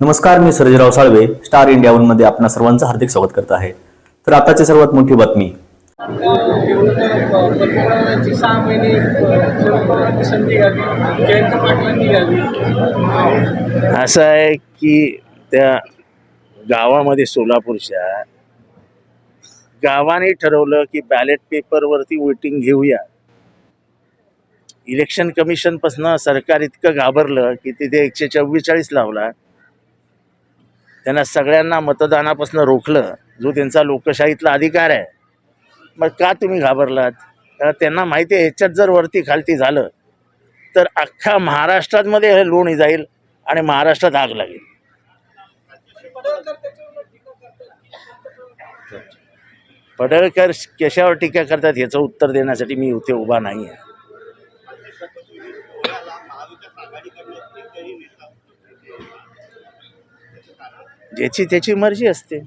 नमस्कार मी Sarjerao Salve star India वनमध्ये आपणा सर्वांचं हार्दिक स्वागत करत आहे. तर आताची सर्वात मोठी बातमी. सहा महिने जयंत पाटलांनी असं आहे की त्या गावामध्ये सोलापूरच्या गावाने ठरवलं की बॅलेट पेपरवरती वोटिंग घेऊया. इलेक्शन कमिशनपासनं सरकार इतकं घाबरलं की तिथे एकशे चव्वेचाळीस लावला. त्यांना सगळ्यांना मतदानापासून रोखलं. जो त्यांचा लोकशाहीतला अधिकार आहे. मग का तुम्ही घाबरलात? त्यांना माहिती आहे ह्याच्यात जर वरती खालती झालं तर अख्खा महाराष्ट्रातमध्ये हे लोणी जाईल आणि महाराष्ट्रात आग लागेल. पडळकर कशावर टीका करतात याचं उत्तर देण्यासाठी मी इथे उभा नाही आहे ज्याची त्याची मर्जी असते.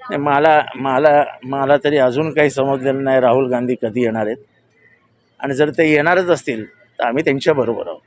नाही, मला मला मला तरी अजून काही समजलेलं नाही राहुल गांधी कधी येणार आहेत. आणि जर ते येणारच असतील तर आम्ही त्यांच्याबरोबर आहोत.